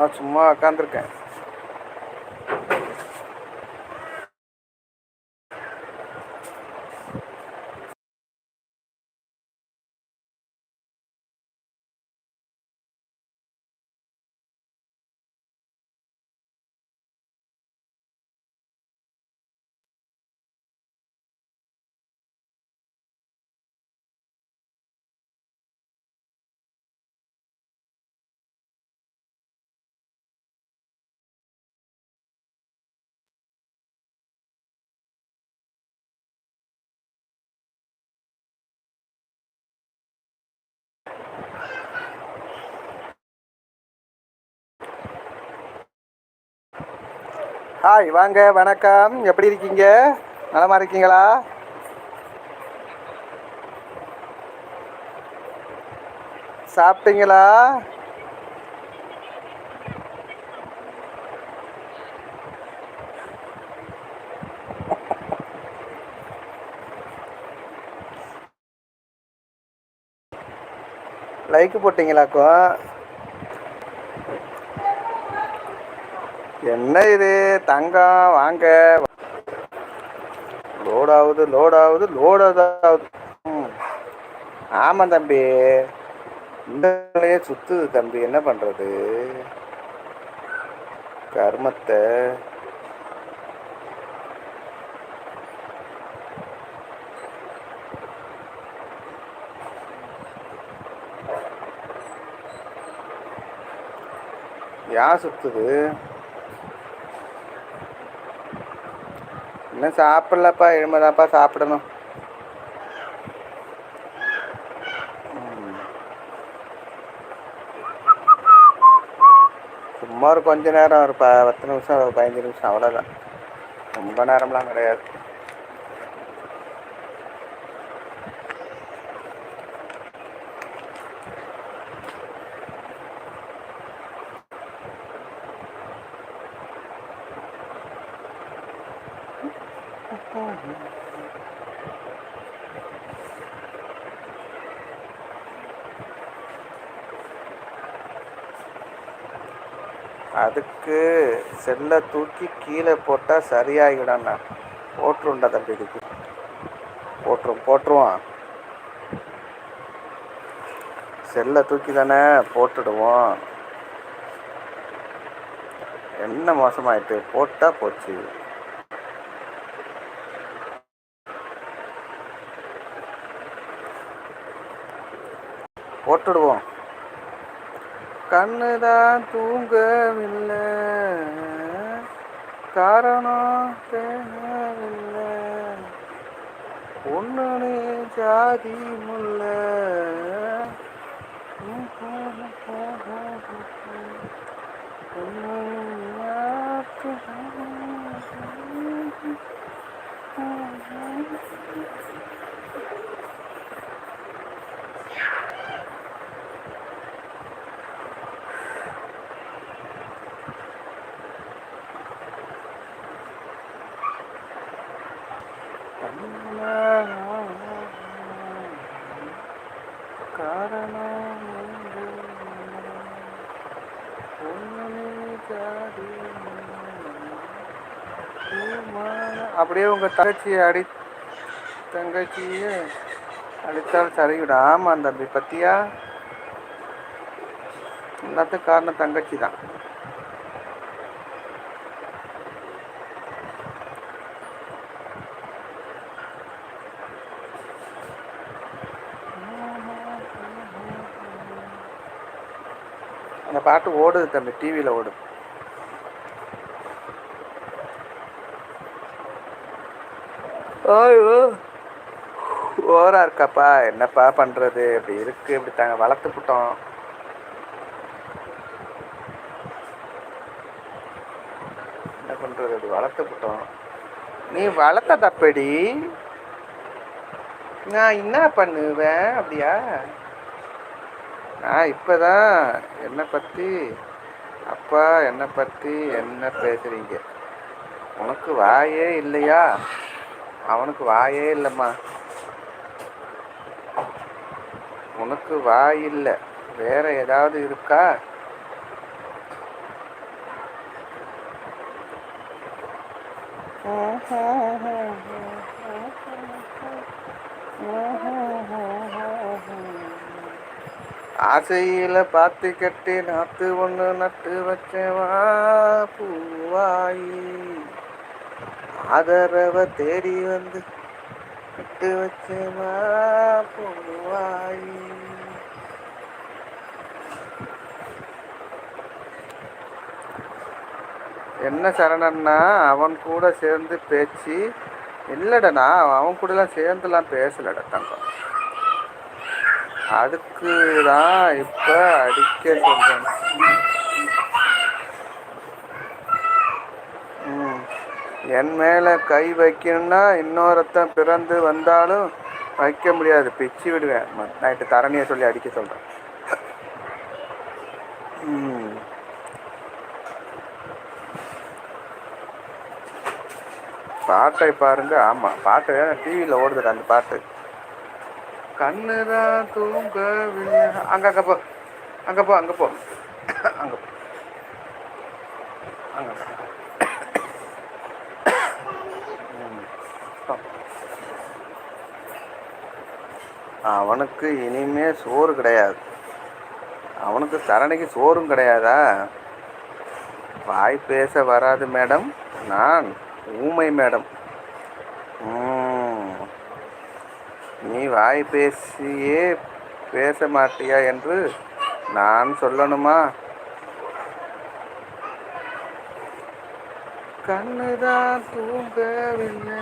நான் சும்மா உக்காந்துருக்கேன். ஹாய் வாங்க வணக்கம். எப்படி இருக்கீங்க? நலமா இருக்கீங்களா? சாப்பிட்டீங்களா? லைக் போட்டீங்களாக்கும் என்ன இது? தங்கம் வாங்க. லோட் ஆகுது லோட் ஆகுது லோட் ஆகுது ம். ஆமாம் தம்பி. இந்த சுத்துது தம்பி. என்ன பண்றது? கர்மத்தை. ஏன் சுத்துது? இன்னும் சாப்பிடலப்பா? இனிமேதான்ப்பா சாப்பிடணும். சும்மா ஒரு கொஞ்ச நேரம் ஒரு ப பத்து நிமிஷம் ஒரு பதினஞ்சு நிமிஷம் அவ்வளோதான் ரொம்ப நேரம்லாம் கிடையாது. அதுக்கு செல்லை தூக்கி கீழே போட்டால் சரியாகிடும்ண்ணா. போட்டுருண்டா தம்பி இதுக்கு. போட்டுரும் போட்டுருவான். செல்லை தூக்கி தானே போட்டுடுவோம். என்ன மோசமாயிட்டு? போட்டால் போச்சு. போட்டுடுவோம். கண்ணு தான் தூங்கவில்லை காரணம் தேவையில்லை ஒன்று ஜாதி முல்ல Thank you. ஜாதி அப்படியே உங்க தங்கச்சியை அடி தங்கச்சியை அடித்தால் சரிவிடும் ஆமாம் தம்பி பத்தியா? எல்லாத்துக்கும் காரணம் தங்கச்சி தான் அந்த பாட்டு ஓடுது தம்பி டிவியில் ஓடுது. ஐயோ ஓரா இருக்காப்பா என்னப்பா பண்ணுறது இப்படி இருக்கு இப்படி தாங்க வளர்த்து விட்டோம் என்ன பண்ணுறது இப்படி வளர்த்து விட்டோம் நீ வளர்த்த தப்படி நான் என்ன பண்ணுவேன்? அப்படியா? நான் இப்போ தான் என்னை பற்றி அப்பா என்னை பற்றி என்ன பேசுகிறீங்க உனக்கு வாயே இல்லையா? அவனுக்கு வாயே இல்லைம்மா. உனக்கு வாய் இல்லை. வேற ஏதாவது இருக்கா? Mm-hmm. ஆசையில பார்த்து கட்டி நாத்து ஒண்ணு நட்டு வச்சவா பூவாயி. ஆதரவ தேடி வந்து நட்டு வச்சவா பூவாயி. என்ன சரணன்னா அவன் கூட சேர்ந்து பேச்சு இல்லடனா அவன் கூடலாம் சேர்ந்துலாம் பேசலடா தங்கம். அதுக்கு தான் இப்போ அடிக்க சொல்கிறேன் ம். என் மேலே கை வைக்கணும்னா இன்னொருத்தன் பிறந்து வந்தாலும் வைக்க முடியாது. பிச்சு விடுவேன். நைட்டு தரணியை சொல்லி அடிக்க சொல்கிறேன் ம். பாட்டை பாருங்க. ஆமாம் பாட்டு டிவியில் ஓடுதுடா அந்த பாட்டு. கண்ணுதான் தூங்கவில்லை. அங்க அங்க போ. அங்க போ அங்க போ. அங்க போ. அங்க போ. அவனுக்கு இனிமே சோறு கிடையாது. அவனுக்கு சரணிக்கு சோறும் கிடையாதா? வாய் பேச வராது மேடம். நான் ஊமை மேடம். ம். நீ வாய் பேசியே பேச மாட்டியா என்று நான் சொல்லணுமா? கண்ணுதான் தூங்கவில்லை.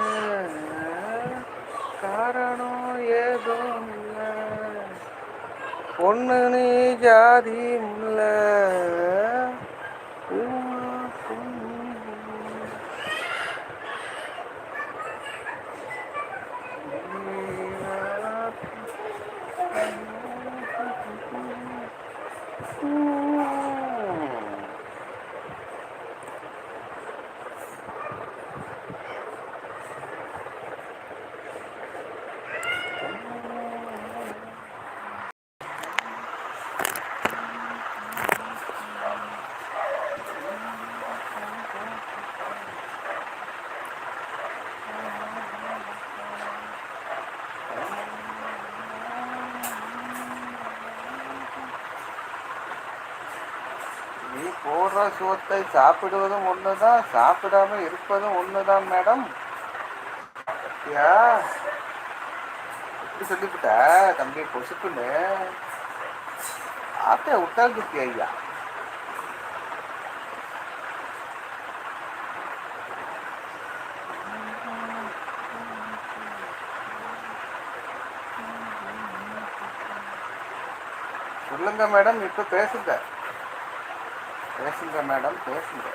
காரணம் ஏதும் இல்லை. பொண்ணு நீ ஜாதி இல்லை நீ போடுற சோத்தை சாப்பிடுவதும் ஒண்ணுதான் சாப்பிடாம இருப்பதும் ஒண்ணுதான் மேடம். அப்படியா இப்படி சொல்லிவிட்ட தம்பி பொசுக்குன்னு? ஆத்த விட்டால் ஐயா. சொல்லுங்க மேடம் இப்ப பேசுங்க. பேசுங்க மேடம் பேசுங்க.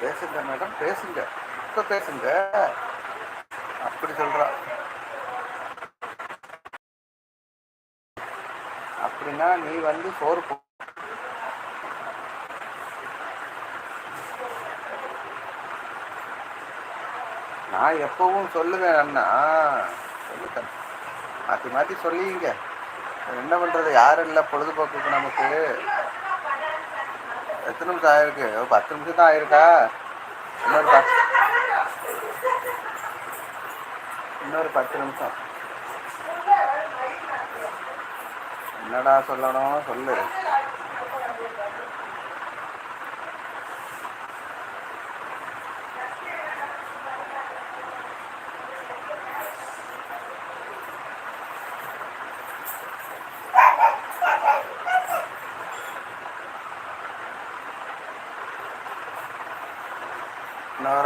பேசுங்க மேடம் பேசுங்க. இப்ப பேசுங்க. அப்படி சொல்றா. அப்படின்னா நீ வந்து சோறு நான் எப்பவும் சொல்லுவேன் அண்ணா. சொல்லுங்க. மாற்றி மாற்றி சொல்லிங்க என்ன பண்ணுறது யாரும் இல்லை. பொழுதுபோக்குக்கு நமக்கு. எத்தனை நிமிஷம் ஆயிருக்கு? பத்து நிமிஷம் தான் ஆயிருக்கா? இன்னொரு பத்து இன்னொரு பத்து நிமிஷம். என்னடா சொல்லணும்? சொல்லு.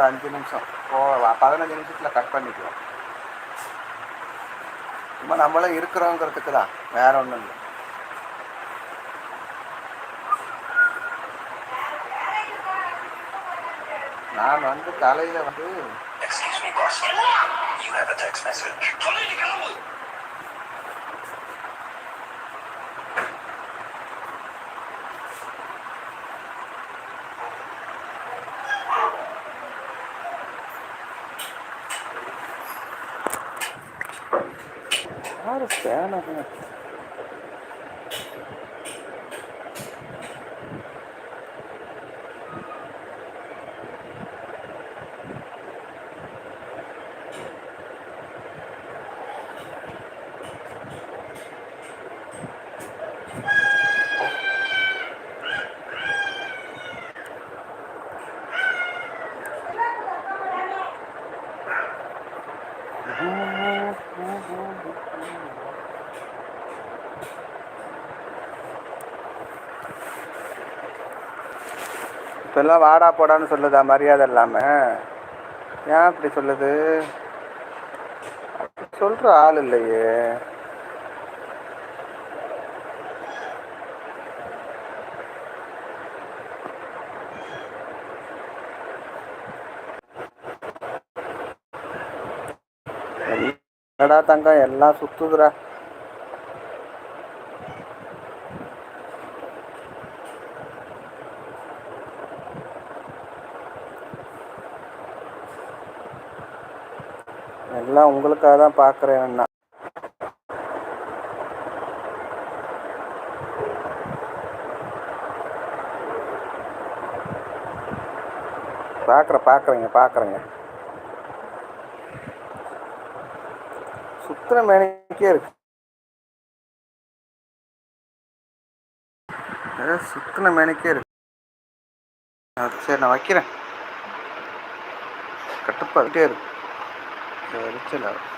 அஞ்சு நிமிஷம் போ பதினஞ்சு நிமிஷத்தில் கட் பண்ணிக்குவோம் சும்மா நம்மளும் இருக்கிறோங்கிறதுக்கு தான் வேற ஒன்றும் இல்லை நான் வந்து காலையில் வந்து 钱,안 녕. இப்பெல்லாம் வாடா போடான்னு சொல்லுதா மரியாதை இல்லாமல் ஏன் அப்படி சொல்லுது? அப்படி சொல்கிற ஆள் இல்லையே. என்னடா தங்கம் எல்லாம் சுத்துதுடா எல்லாம் உங்களுக்காக தான் பார்க்குறேன் நான் பார்க்குறேன் பார்க்குறேங்க பார்க்குறேங்க. சுத்திர மேனிக்கே இருக்கு. சுத்தின மேனிக்கே இருக்கு. சரி நான் வைக்கிறேன். கட்டுப்பாட்டே இருக்கு. எரிச்சல் ஆகுது.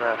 வேற